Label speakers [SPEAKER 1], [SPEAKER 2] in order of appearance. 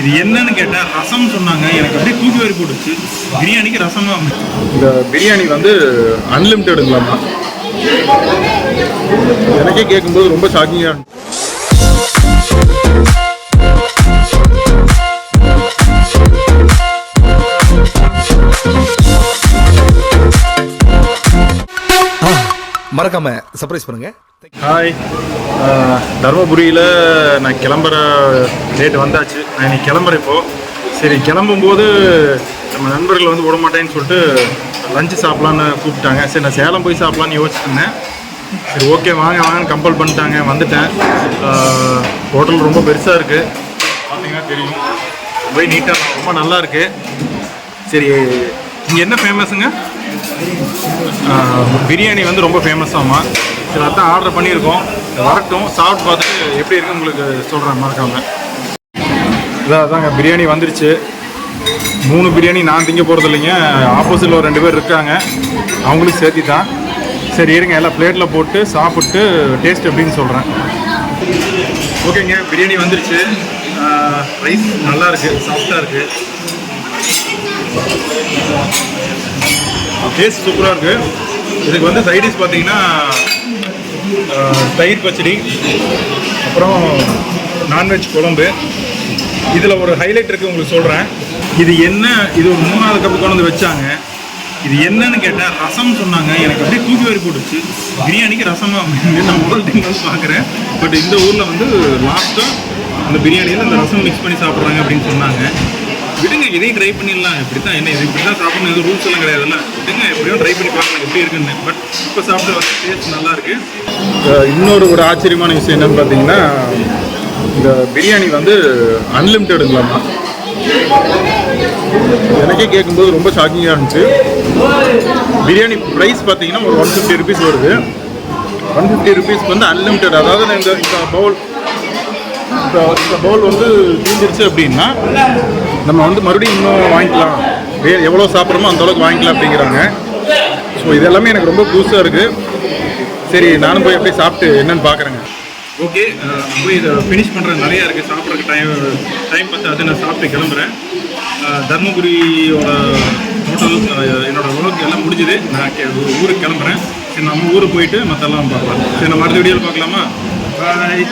[SPEAKER 1] இது என்னன்னு கேட்டால் ரசம் சொன்னாங்க. எனக்கு அப்படியே தூக்கி வரி போட்டுச்சு. பிரியாணிக்கு ரசம்
[SPEAKER 2] இந்த பிரியாணி வந்து அன்லிமிட்டெடுங்களாமா எனக்கே கேட்கும்போது ரொம்ப ஷாக்கிங்காக
[SPEAKER 3] மறக்காம சர்ப்ரைஸ் பண்ணுங்க.
[SPEAKER 2] ஹாய் தருமபுரியில் நான் கிளம்புற டேட் வந்தாச்சு. நான் இன்னைக்கு கிளம்புறேன் இப்போ. சரி கிளம்பும்போது நம்ம நண்பர்கள் வந்து விட மாட்டேன்னு சொல்லிட்டு லஞ்சு சாப்பிட்லான்னு கூப்பிட்டாங்க. சரி நான் சேலம் போய் சாப்பிட்லான்னு யோசிச்சுருந்தேன் சரி ஓகே வாங்க வாங்கன்னு கம்பல் பண்ணிட்டாங்க. வந்துட்டேன். ஹோட்டல் ரொம்ப பெருசாக இருக்குது பார்த்தீங்கன்னா தெரியும். ரொம்ப நீட்டாக ரொம்ப நல்லா இருக்குது சரி இங்கே என்ன ஃபேமஸுங்க பிரியாணி வந்து ரொம்ப ஃபேமஸாமா சரி அதான் ஆர்டர் பண்ணியிருக்கோம். வரட்டும். சாப்பிட்டு பார்த்துட்டு எப்படி இருக்குன்னு உங்களுக்கு சொல்கிறேன் மறக்காம. இதான் அதாங்க பிரியாணி வந்துருச்சு. மூணு பிரியாணி நான் திங்க போகிறது இல்லைங்க. ஆப்போசிட்டில் ஒரு ரெண்டு பேர் இருக்காங்க. அவங்களும் சேர்த்தி தான் சரி இருங்க எல்லாம் பிளேட்டில் போட்டு சாப்பிட்டு டேஸ்ட் எப்படின்னு சொல்கிறேன் ஓகேங்க பிரியாணி வந்துருச்சு. ரைஸ் நல்லா இருக்கு சாஃப்டாக இருக்குது டேஸ்ட் சூப்பராக இருக்குது இதுக்கு வந்து சைடிஷ் பார்த்தீங்கன்னா தயிர் பச்சடி அப்புறம் நான்வெஜ் குழம்பு. இதில் ஒரு ஹைலைட் இருக்குது உங்களுக்கு சொல்கிறேன் இது என்ன இது ஒரு மூணாவது கப்பு கொண்டு வந்து வச்சாங்க. இது என்னன்னு கேட்டால் ரசம் சொன்னாங்க. எனக்கு அப்படியே தூக்கி வாரி போட்டுச்சு பிரியாணிக்கு ரசமா அப்படின்னு நான் முதல் டைம் வந்து பார்க்குறேன் பட் இந்த ஊரில் வந்து லாஸ்ட்டாக அந்த பிரியாணியில் அந்த ரசம் மிக்ஸ் பண்ணி சாப்பிட்றாங்க அப்படின்னு சொன்னாங்க. விடுங்க இதையும் ட்ரை பண்ணிடலாம். இப்படி தான் என்ன இது இப்படி தான் சாப்பிடணும் எதுவும் ரூல்ஸ் எல்லாம் கிடையாதுல்ல விடுங்க எப்படியும் ட்ரை பண்ணி பார்க்கலாம் எப்படி இருக்குன்னு. பட் இப்போ சாப்பிட்டு வந்து டேஸ்ட் நல்லா இருக்கு. இன்னொரு ஒரு ஆச்சரியமான விஷயம் என்னன்னு பார்த்தீங்கன்னா இந்த பிரியாணி வந்து அன்லிமிட்டெடுங்களாமா எனக்கே கேட்கும்போது ரொம்ப ஷாக்கிங்காக இருந்துச்சு. பிரியாணி ப்ரைஸ் பார்த்தீங்கன்னா ஒரு ஒன் ஃபிஃப்டி ருபீஸ் வருது. ஒன் ஃபிஃப்டி ருபீஸ்க்கு வந்து அன்லிமிட்டெட் அதாவது இந்த பவுல் இப்போ இந்த பவுல் வந்து தீர்ந்துருச்சு அப்படின்னா நம்ம வந்து மறுபடியும் இன்னும் வாங்கிக்கலாம். வே எவ்வளோ சாப்பிட்றோமோ அந்த அளவுக்கு வாங்கிக்கலாம் அப்படிங்கிறாங்க. ஸோ இது எல்லாமே எனக்கு ரொம்ப புதுசாக இருக்குது சரி நானும் போய் எப்படி சாப்பிட்டு என்னன்னு பார்க்குறேங்க ஓகே போய் இதை ஃபினிஷ் பண்ணுற நிறையா இருக்குது சாப்பிட்றதுக்கு டைம் டைம் பார்த்து அதை நான் சாப்பிட்டு கிளம்புறேன். தர்மபுரியோட ஹோட்டல் என்னோடய உணவுக்கு எல்லாம் முடிஞ்சுது. நான் ஊருக்கு கிளம்புறேன். சரி நம்ம ஊருக்கு போயிட்டு மற்றெல்லாம் பார்க்கலாம். சரி நம்ம அடுத்த வீடியோவில் பார்க்கலாமா? பாய்